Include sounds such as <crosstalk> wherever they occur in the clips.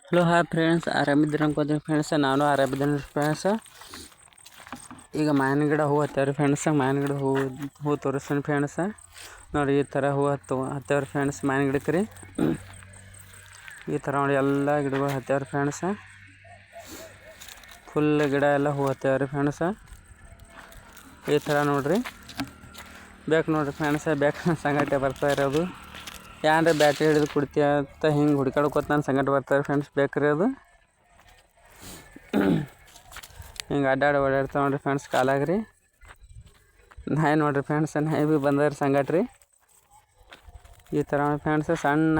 Hello hi friends ಆರಾಮಿದ್ರೆ ಅನ್ಕೋತೀನಿ friends ನಾನು ಆರಾಮಿದ್ದೀನಿ friends ಈಗ ಮಾವಿನ ಗಿಡ ಹೂ ಹತ್ತವ್ರಿ ಫ್ರೆಂಡ್ಸ್ ಮಾವಿನ ಗಿಡ ಹೂ ಹೂ ತೋರಿಸ್ತೀನಿ ಫ್ರೆಂಡ್ಸ್ ನೋಡಿ, ಈ ಥರ ಹೂ ಹತ್ತು ಹತ್ತವ್ರಿ ಫ್ರೆಂಡ್ಸ್ ಮಾವಿನ ಗಿಡಕ್ಕೆ ರೀ. ಈ ಥರ ನೋಡಿ, ಎಲ್ಲ ಗಿಡಗಳು ಹತ್ತವ್ರಿ ಫ್ರೆಂಡ್ಸ್ ಫುಲ್ ಗಿಡ ಎಲ್ಲ ಹೂ ಹತ್ತವ್ರಿ ಫ್ರೆಂಡ್ಸ್ ಈ ಥರ ನೋಡಿರಿ. ಬೇಕು ನೋಡಿರಿ ಫ್ರೆಂಡ್ಸ್ ಬೇಕು ಸಂಗಟೆ ಬರ್ತಾ ಇರೋದು. ಯಾನ್ರ ಬ್ಯಾಟ್ರಿ ಹಿಡಿದು ಕುಡ್ತೀಯ ಅಂತ ಹಿಂಗೆ ಹುಡ್ಕಾಡ್ಕೊತ ನಾನು ಸಂಗಟ ಬರ್ತಾರೆ ಫ್ರೆಂಡ್ಸ್ ಬೇಕ್ರಿ ಅದು. ಹಿಂಗೆ ಅಡ್ಡಾಡಿ ಓಡಾಡ್ತಾವೆ ನೋಡ್ರಿ ಫ್ರೆಂಡ್ಸ್ ಕಾಲಾಗ್ರಿ. ನಾಯಿ ನೋಡ್ರಿ ಫ್ರೆಂಡ್ಸ್ ನಾಯಿ ಭೀ ಬಂದವ್ರಿ ಸಂಗಟ ರೀ ಈ ಥರ ಫ್ರೆಂಡ್ಸ್ ಸಣ್ಣ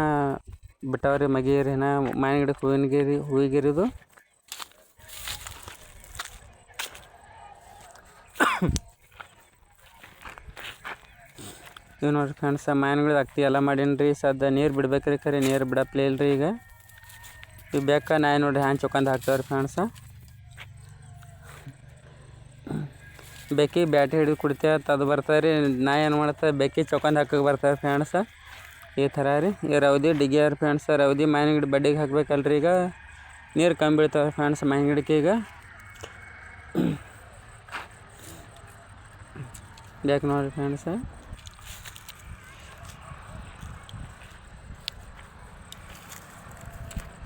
ಬಿಟ್ಟವ್ರಿ ಮಗಿರಿ ನಾ ಮಾಯಿನ ಗಿಡಕ್ಕೆ ಹೂವಿನ ಗಿರಿ ಹೂವಿಗಿರಿದು ಇವು ನೋಡ್ರಿ ಫ್ರೆಂಡ್ಸ್. ಮಾಯನ್ಗಳು ಅಕ್ತಿ ಎಲ್ಲ ಮಾಡೀನಿ ರೀ. ಸದ್ದ ನೀರು ಬಿಡ್ಬೇಕ್ರಿ ಖರೆ, ನೀರು ಬಿಡಪ್ಲೇ ಇಲ್ರಿ ಈಗ. ಇವು ಬೇಕಾ ನಾಯಿ ನೋಡ್ರಿ ಹ್ಯಾಂಗೆ ಚೊಕಂದು ಹಾಕ್ತಾವ್ರಿ ಫ್ರೆಂಡ್ಸ. ಬೆಕ್ಕಿ ಬ್ಯಾಟಿ ಹಿಡಿದು ಕುಡಿತೇವೆ ಅದು ಬರ್ತಾರೆ ರೀ. ನಾಯಿ ಏನು ಮಾಡ್ತದೆ ಬೆಕ್ಕಿ ಚೊಕಂದು ಹಾಕಕ್ಕೆ ಬರ್ತಾರೆ ಫ್ರೆಂಡ್ಸ. ಈ ಥರ ರೀ. ಈ ರೌದಿ ಡಿಗ್ಯಾರ ಫ್ರೆಂಡ್ಸ್, ರೌದಿ ಮಾವಿನ ಗಿಡ ಬಡ್ಡಿಗೆ ಹಾಕ್ಬೇಕಲ್ರಿ ಈಗ. ನೀರು ಕಮ್ಮಿ ಬೀಳ್ತಾವೆ ಫ್ರೆಂಡ್ಸ್ ಮಾಯಿನ ಗಿಡಕ್ಕೆ ಈಗ. <clears throat> ಬೇಕು ನೋಡಿರಿ ಫ್ರೆಂಡ್ಸ.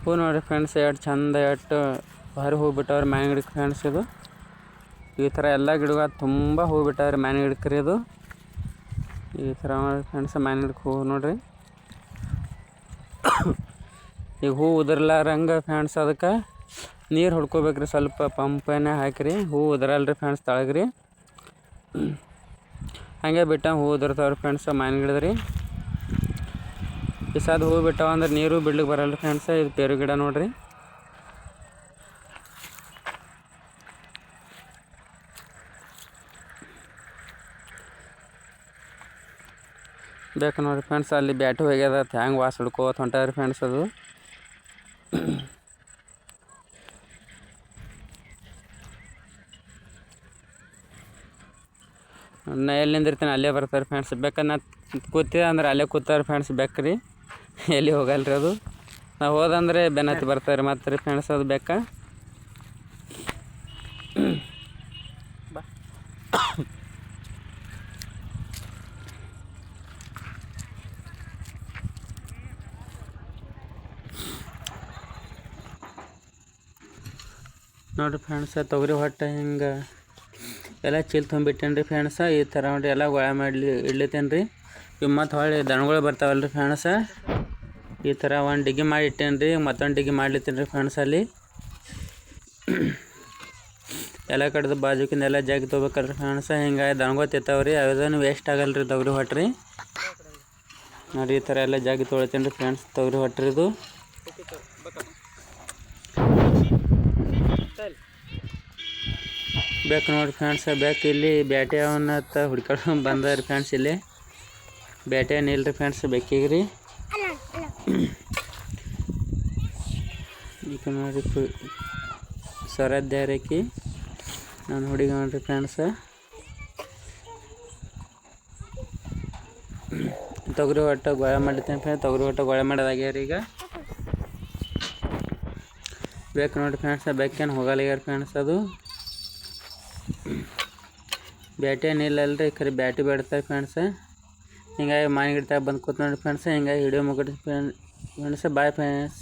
ಹೂ ನೋಡಿರಿ ಫ್ರೆಂಡ್ಸ್ ಎಷ್ಟು ಚಂದ, ಎಷ್ಟು ಭಾರಿ ಹೂ ಬಿಟ್ಟವ್ರಿ ಮಾವಿನ ಗಿಡಕ್ಕೆ ಫ್ರೆಂಡ್ಸ್ ಇದು. ಈ ಥರ ಎಲ್ಲ ಗಿಡಗಳು ತುಂಬ ಹೂ ಬಿಟ್ಟವ್ರಿ ಮಾವಿನ ಗಿಡಕ್ಕೆ ರೀ ಇದು. ಈ ಥರ ಫ್ರೆಂಡ್ಸ್ ಮಾವಿನ ಗಿಡಕ್ಕೆ ಹೂ ನೋಡಿರಿ. ಈಗ ಹೂ ಉದುರ್ಲಾರಂಗೆ ಫ್ರೆಂಡ್ಸ್ ಅದಕ್ಕೆ ನೀರು ಹೊಡ್ಕೋಬೇಕ್ರಿ ಸ್ವಲ್ಪ ಪಂಪನೇ ಹಾಕಿರಿ. ಹೂ ಉದರಲ್ರಿ ಫ್ರೆಂಡ್ಸ್ ತಳಗ್ರಿ. ಹಾಗೆ ಬಿಟ್ಟ ಹೂ ಉದುರ್ತಾವ್ರಿ ಫ್ರೆಂಡ್ಸ್ ಮ್ಯಾನ್ ಗಿಡದ ರೀ ಈ ಸದ್ ಹೂ ಬಿಟ್ಟಾವ ಅಂದ್ರೆ ನೀರು ಬಿಡ್ಲಿಕ್ಕೆ ಬರಲ್ಲ ಫ್ರೆಂಡ್ಸ್, ಇದು ಪೇರು ಗಿಡ ನೋಡ್ರಿ. ಬೇಕು ನೋಡ್ರಿ ಫ್ರೆಂಡ್ಸ್, ಅಲ್ಲಿ ಬ್ಯಾಟ್ ಹೋಗ್ಯದ ಹ್ಯಾಂಗೆ ವಾಸ್ ಹಿಡ್ಕೋತ ಹೊಂಟಾರಿ ಫ್ರೆಂಡ್ಸ್ ಅದು. ನಾ ಎಲ್ಲಿ ನಿಂದಿರ್ತೀನಿ ಅಲ್ಲೇ ಬರ್ತಾರೆ ಫ್ರೆಂಡ್ಸ್. ಬೇಕನ್ನ ಕೂತಿದೆ ಅಂದ್ರೆ ಅಲ್ಲೇ ಕೂತಾರೆ ಫ್ರೆಂಡ್ಸ್, ಬೇಕ್ರಿ. ಎಲ್ಲಿ ಹೋಗಲ್ರಿ ಅದು? ನಾವು ಹೋದಂದ್ರೆ ಬೆನ್ನತ್ತಿ ಬರ್ತಾರೆ ಮತ್ತೆ ರೀ ಫ್ರೆಂಡ್ಸ್ ಅದು ಬೇಕಾ? ನೋಡಿರಿ ಫ್ರೆಂಡ್ಸ ತೊಗರಿ ಹೊಟ್ಟೆ ಹಿಂಗೆ ಎಲ್ಲ ಚೀಲ್ ತುಂಬಿಟ್ಟೇನ್ರಿ ಫ್ರೆಂಡ್ಸ ಈ ಥರ ಎಲ್ಲ ಗೊಳ ಮಾಡಲಿ ಇಡ್ಲಿತ್ತೇನೆ ರೀ ಇವು ಮತ್ತು ಹೊಳ್ಳಿ ದನಗಳು ಬರ್ತಾವಲ್ಲ ರೀ ಫ್ರೆಂಡ್ಸ ಈ ಥರ ಒಂದು ಡಿಗ್ಗಿ ಮಾಡಿ ಇಟ್ಟೇನ್ರಿ ರೀ, ಮತ್ತೊಂದು ಡಿಗ್ಗಿ ಮಾಡ್ಲಿತ್ತೀನಿ ರೀ ಫ್ರೆಂಡ್ಸ್ ಅಲ್ಲಿ. ಎಲ್ಲ ಕಡೆದು ಬಾಜುಕಿನೆಲ್ಲ ಎಲ್ಲ ಜಾಗಿ ತೊಗೋಬೇಕಲ್ರಿ ಫ್ರೆಂಡ್ಸ್ ಹಿಂಗಾಗಿ ದನಗಳು ತಿಂತಾವೆ ರೀ ಯಾವುದನ್ನು ವೇಸ್ಟ್ ಆಗಲ್ಲ ರೀ ತೊಗರಿ ಹೊಟ್ರಿ. ನೋಡಿ ಈ ಥರ ಎಲ್ಲ ಜಾಗಿ ತೊಳಿತೀನಿ ರೀ ಫ್ರೆಂಡ್ಸ್ ತೊಗರಿ ಹೊಟ್ರಿದು. ಬೇಕು ನೋಡಿ ಫ್ರೆಂಡ್ಸ್ ಬೇಕು ಇಲ್ಲಿ ಬ್ಯಾಟೆ ಅವನ್ನ ಹುಡ್ಕೊಂಡು ಬಂದಾರ ಫ್ರೆಂಡ್ಸ್ ಇಲ್ಲಿ. ಬೇಟೆ ಏನಿಲ್ಲ ರೀ ಫ್ರೆಂಡ್ಸ್ ಬೇಕಿಗೆ ರೀ ಈಗ ನೋಡಿ ಸರದ್ದಾರಕ್ಕೆ ನಾನು ಹುಡುಗ ನೋಡ್ರಿ ಫ್ರೆಂಡ್ಸ. ತೊಗರಿ ಒಟ್ಟು ಗೊಳೆ ಮಾಡಿರ್ತೇನೆ ಫ್ರೆಂಡ್ಸ್. ತೊಗರಿ ಒಟ್ಟು ಗೊಳೆ ಮಾಡೋದಾಗ್ಯಾರ ಈಗ. ಬೇಕು ನೋಡಿ ಫ್ರೆಂಡ್ಸ್, ಬೇಕೇನು ಹೋಗಲ್ಲ ಫ್ರೆಂಡ್ಸ್ ಅದು. ಬ್ಯಾಟಿ ಏನಿಲ್ಲ ಅಲ್ರಿ, ಖರೆ ಬ್ಯಾಟಿ ಬೇಡ್ತಾರೆ ಫ್ರೆಂಡ್ಸ್. ಹಿಂಗಾಗಿ ಮಾವಿನ ಗಿಡ ಬಂದು ಕೂತ್ ನೋಡಿ ಫ್ರೆಂಡ್ಸ್ ಹಿಂಗಾಗಿ ಹಿಡಿಯೋ ಮುಗಿದ ಫ್ರೆಂಡ್ಸ್ ಬಾಯ್ ಫ್ರೆಂಡ್ಸ್